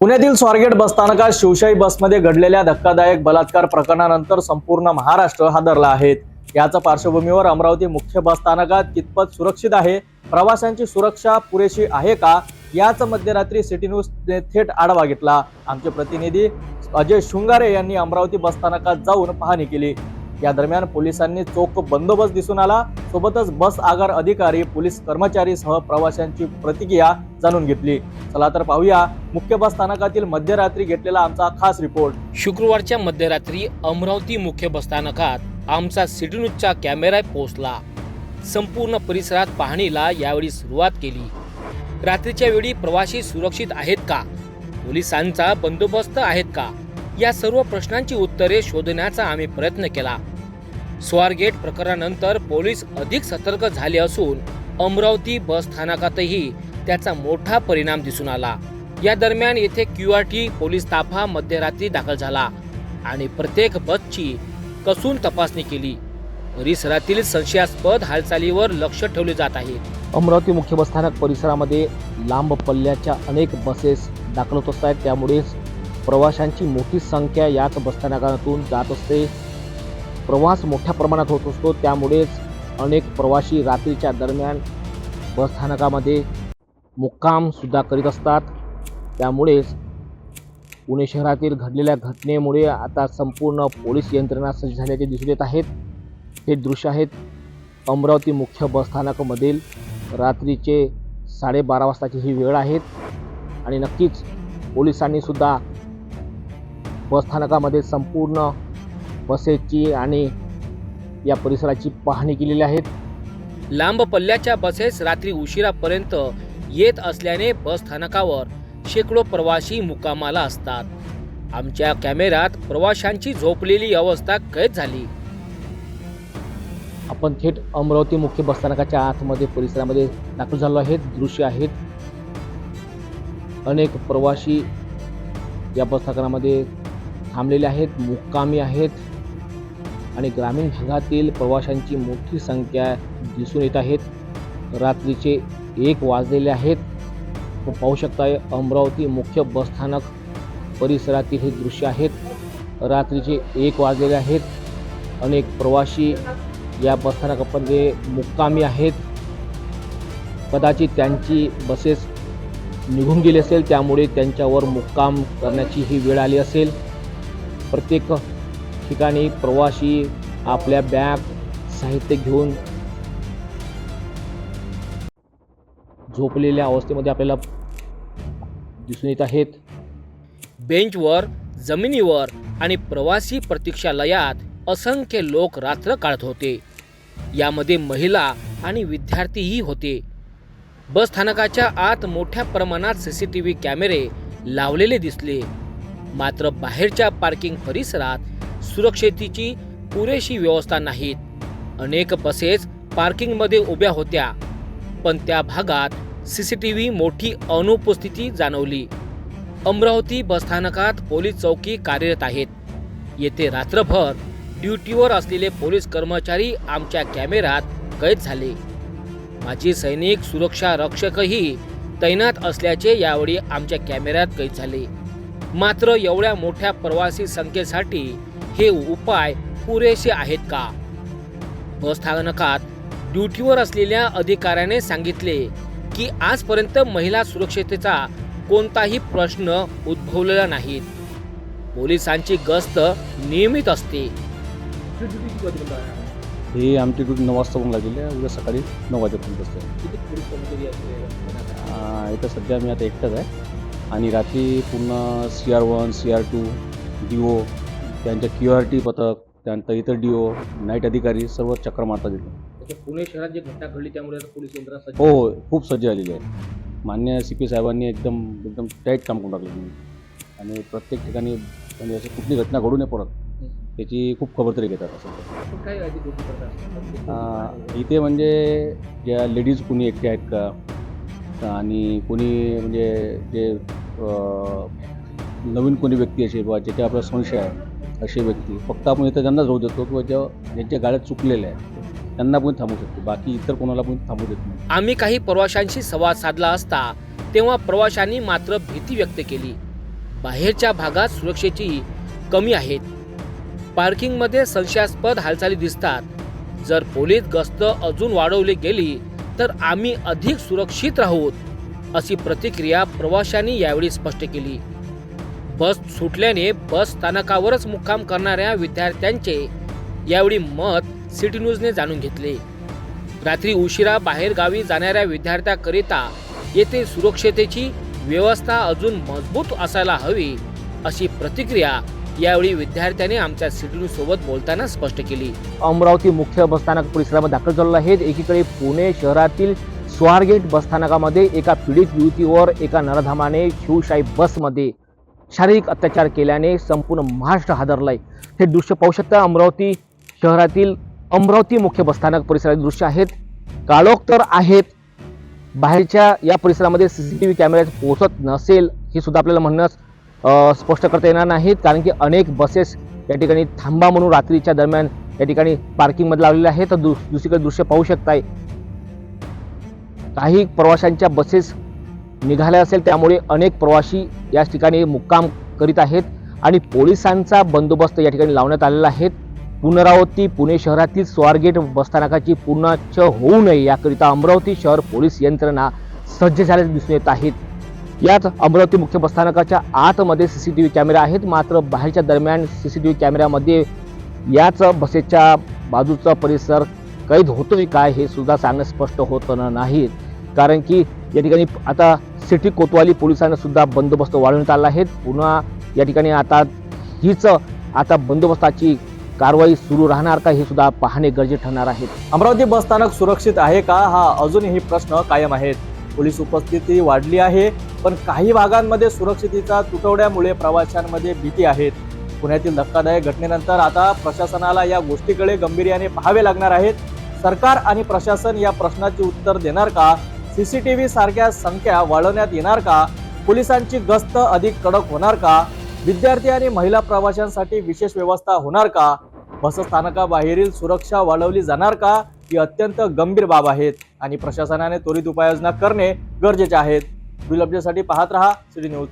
पुण्यातील स्वारगेट बसस्थानकात शिवशाही बसमध्ये घडलेल्या धक्कादायक बलात्कार प्रकरणानंतर संपूर्ण महाराष्ट्र हादरला आहे. याच पार्श्वभूमीवर अमरावती मुख्य बसस्थानकात कितपत सुरक्षित आहे? प्रवाशांची सुरक्षा पुरेशी आहे का? याच मध्यरात्री सिटी न्यूजने थेट आढावा घेतला. आमचे प्रतिनिधी अजय शृंगारे यांनी अमरावती बसस्थानकात जाऊन पाहणी केली. या दरम्यान पोलिसांनी चोख बंदोबस्त दिसून आला. सोबतच बस आगार अधिकारी पोलीस कर्मचारी सह प्रवाशांची प्रतिक्रिया जाणून घेतली. चला तर पाहूया मुख्य बस स्थानकातील मध्यरात्री घेतलेला आमचा खास रिपोर्ट. शुक्रवारच्या मध्यरात्री अमरावती मुख्य बस स्थानकात आमचा सिटी न्यूजचा कॅमेरा पोहोचला. संपूर्ण परिसरात पाहणीला यावेळी सुरुवात केली. रात्रीच्या वेळी प्रवासी सुरक्षित आहेत का? पोलिसांचा बंदोबस्त आहेत का? या सर्व प्रश्नांची उत्तरे शोधण्याचा आम्ही प्रयत्न केला. स्वारगेट प्रकरणानंतर पोलीस अधिक सतर्क झाले असून अमरावती बस स्थानकातही त्याचा मोठा परिणाम दिसून आला. या दरम्यान येथे क्यू आर टी पोलीस ताफा मध्यरात्री दाखल झाला आणि प्रत्येक बसची कसून तपासणी केली. परिसरातील संशयास्पद हालचालीवर लक्ष ठेवले जात आहे. अमरावती मुख्य बसस्थानक परिसरामध्ये लांब पल्ल्याच्या अनेक बसेस दाखल होत असतात. त्यामुळे प्रवाशांची मोठी संख्या याच बसस्थानकातून जात असते. प्रवास मोठ्या प्रमाणात होत असतो त्यामुळेच अनेक प्रवासी रात्रीच्या दरम्यान बसस्थानकामध्ये मुक्कामसुद्धा करीत असतात. त्यामुळेच पुणे शहरातील घडलेल्या घटनेमुळे आता संपूर्ण पोलीस यंत्रणा सज्ज झाल्याचे दिसून येत आहेत. हे दृश्य आहेत अमरावती मुख्य बसस्थानकामधील रात्रीचे साडेबारा वाजताची ही वेळ आहेत आणि नक्कीच पोलिसांनीसुद्धा बसस्थानकामध्ये संपूर्ण बसेसची आणि या परिसराची पाहणी केलेली आहेत लांब पल्ल्याच्या बसेस रात्री उशिरापर्यंत येत असल्याने बस स्थानकावर शेकडो प्रवासी मुक्कामाला असतात. आमच्या कॅमेऱ्यात प्रवाशांची झोपलेली अवस्था कैद झाली. आपण थेट अमरावती मुख्य बसस्थानकाच्या आतमध्ये परिसरामध्ये दाखल झालो आहेत दृश्य आहेत. अनेक प्रवासी या बसस्थानकामध्ये थांबलेले आहेत मुक्कामी आहेत. आणि ग्रामीण भागातील प्रवाशांची मोठी संख्या दिसून येत आहेत. रात्रीचे एक वाजलेले आहेत. पाहू शकता अमरावती मुख्य बसस्थानक परिसरातील हे दृश्य आहेत. रात्रीचे एक वाजलेले आहेत. अनेक प्रवासी या बसस्थानकामध्ये मुक्कामी आहेत. कदाचित त्यांची बसेस निघून गेली असेल त्यामुळे त्यांच्यावर मुक्काम करण्याची ही वेळ आली असेल. प्रत्येक ठिकाणी प्रवासी आपल्या बॅग साहित्य घेऊन झोपलेल्या अवस्थेमध्ये आपल्याला दिसून येत आहेत. बेंचवर जमिनीवर आणि प्रवासी प्रतीक्षालयात असंख्य लोक रात्र काढत होते. यामध्ये महिला आणि विद्यार्थीही होते. बस स्थानकाच्या आत मोठ्या प्रमाणात सी सी टी व्ही कॅमेरे लावलेले दिसले. मात्र बाहेरच्या पार्किंग परिसरात सुरक्षेची पुरेशी व्यवस्था नाहीत. अनेक बसेस पार्किंगमध्ये उभ्या होत्या पण त्या भागात सीसीटीव्ही मोठी अनुपस्थिती जाणवली. अमरावती बसस्थानकात पोलीस चौकी कार्यरत आहेत. येथे रात्रभर ड्युटीवर असलेले पोलीस कर्मचारी आमच्या कॅमेऱ्यात कैद झाले. माजी सैनिक सुरक्षा रक्षकही तैनात असल्याचे यावेळी आमच्या कॅमेऱ्यात कैद झाले. मात्र एवढ्या मोठ्या प्रवासी संख्येसाठी हे उपाय पुरेसे आहेत का? बसस्थानकात ड्युटीवर असलेल्या अधिकाऱ्याने सांगितले की आजपर्यंत महिला सुरक्षतेचा कोणताही प्रश्न उद्भवलेला नाहीत पोलिसांची गस्त नियमित असते. ही आमची ड्युटी नऊ वाजता होऊन लागलेली आहे उद्या सकाळी नऊ वाजेपर्यंत असते. इथं सध्या मी आता एकटाच आहे. आणि रात्री पूर्ण C R one C R two D O त्यांच्या क्यू आर टी पथक त्यानंतर इतर डी ओ नाईट अधिकारी सर्व चक्र मारतात इथं पुणे शहरात जी घटना घडली त्यामुळे पोलीस यंत्रणा सज्ज हो हो खूप सज्ज आलेली आहे. मान्य सी पी साहेबांनी एकदम एकदम टाईट काम करून टाकलं आणि प्रत्येक ठिकाणी म्हणजे अशी कुठली घटना घडू नये परत त्याची खूप खबरदारी घेतात असं. काय अधिक गोष्टी करतात? अं, इथे म्हणजे ज्या लेडीज कोणी एकट्या आहेत का? आणि कोणी म्हणजे जे नवीन कोणी व्यक्ती असेल किंवा ज्याच्या आपला संशय आहे असे व्यक्ती फक्त आपण इथं त्यांनाच राहू देतो किंवा ज्या ज्यांच्या गाड्या चुकलेल्या आहेत त्यांना पण थांबू शकतो. बाकी इतर कोणाला पण थांबू देत नाही. आम्ही काही प्रवाशांशी संवाद साधला असता तेव्हा प्रवाशांनी मात्र भीती व्यक्त केली. बाहेरच्या भागात सुरक्षेची कमी आहेत. पार्किंगमध्ये संशयास्पद हालचाली दिसतात. जर पोलीस गस्त अजून वाढवली गेली तर आम्ही अधिक सुरक्षित राहूत अशी प्रतिक्रिया प्रवाशांनी यावेळी स्पष्ट केली. बस सुटल्याने बस स्थानकावरच मुक्काम करणाऱ्या विद्यार्थ्यांचे यावेळी मत सिटी न्यूजने जाणून घेतले. रात्री उशिरा बाहेर गावी जाणाऱ्या विद्यार्थ्याकरिता येथे सुरक्षतेची व्यवस्था अजून मजबूत असायला हवी अशी प्रतिक्रिया यावेळी विद्यार्थ्याने आमच्या सिटी सोबत बोलताना स्पष्ट केली. अमरावती मुख्य बसस्थानक परिसरामध्ये दाखल झालेलो आहेत एकीकडे पुणे शहरातील स्वारगेट बसस्थानकामध्ये एका पीडित युवतीवर एका नरधामाने शिवशाही बसमध्ये शारीरिक अत्याचार केल्याने संपूर्ण महाराष्ट्र हादरलाय. हे दृश्य पाहू शकता अमरावती शहरातील अमरावती मुख्य बसस्थानक परिसरातील दृश्य आहेत. काळोख तर आहेत. बाहेरच्या या परिसरामध्ये सी सी टी व्ही कॅमेऱ्यात पोहोचत नसेल हे सुद्धा आपल्याला म्हणणं स्पष्ट करता येणार नाहीत कारण की अनेक बसेस या ठिकाणी थांबा म्हणून रात्रीच्या दरम्यान या ठिकाणी पार्किंगमध्ये लावलेले आहेत. तर दु दुसरीकडे दृश्य पाहू शकताय. काही प्रवाशांच्या बसेस निघाल्या असेल त्यामुळे अनेक प्रवासी या ठिकाणी मुक्काम करीत आहेत आणि पोलिसांचा बंदोबस्त या ठिकाणी लावण्यात आलेला आहे. पुनरावृत्ती पुणे शहरातील स्वारगेट बसस्थानकाची पूर्णच होऊ नये याकरिता अमरावती शहर पोलीस यंत्रणा सज्ज झाल्याचे दिसून येत आहेत यात अमरावती मुख्य बसस्थानकाच्या आतमध्ये C C T V camera आहेत. मात्र बाहेरच्या दरम्यान सी सी टी व्ही कॅमेऱ्यामध्ये याच बसेसच्या बाजूचा परिसर कैद होतोय काय हे सुद्धा सांगणं स्पष्ट होतं नाही. कारण की या ठिकाणी आता सिटी कोतवाली पोलिसांना सुद्धा बंदोबस्त वाढवण्यात आला आहे. पुन्हा या ठिकाणी आता हीच आता बंदोबस्ताची कारवाई सुरू राहणार का हे सुद्धा पाहणे गरजेचे ठरणार आहे. अमरावती बसस्थानक सुरक्षित आहे का? हा अजूनही प्रश्न कायम आहेत पोलीस उपस्थिती वाढली आहे पण काही भागांमध्ये सुरक्षितेच्या तुटवड्यामुळे प्रवाशांमध्ये भीती आहेत पुण्यातील धक्कादायक घटनेनंतर आता प्रशासनाला या गोष्टीकडे गंभीर्याने पाहावे लागणार आहेत. सरकार आणि प्रशासन या प्रश्नाची उत्तर देणार का? सीसीटीव्ही सारख्या संख्या वाढवण्यात येणार का? पोलिसांची गस्त अधिक कडक होणार का? विद्यार्थी आणि महिला प्रवाशांसाठी विशेष व्यवस्था होणार का? बसस्थानकाबाहेरील सुरक्षा वाढवली जाणार का? ही अत्यंत गंभीर बाब आहेत. आणि प्रशासनाने त्वरित उपाययोजना करणे गरजेचे आहेत. बिल पाहत रहा सिटी न्यूज.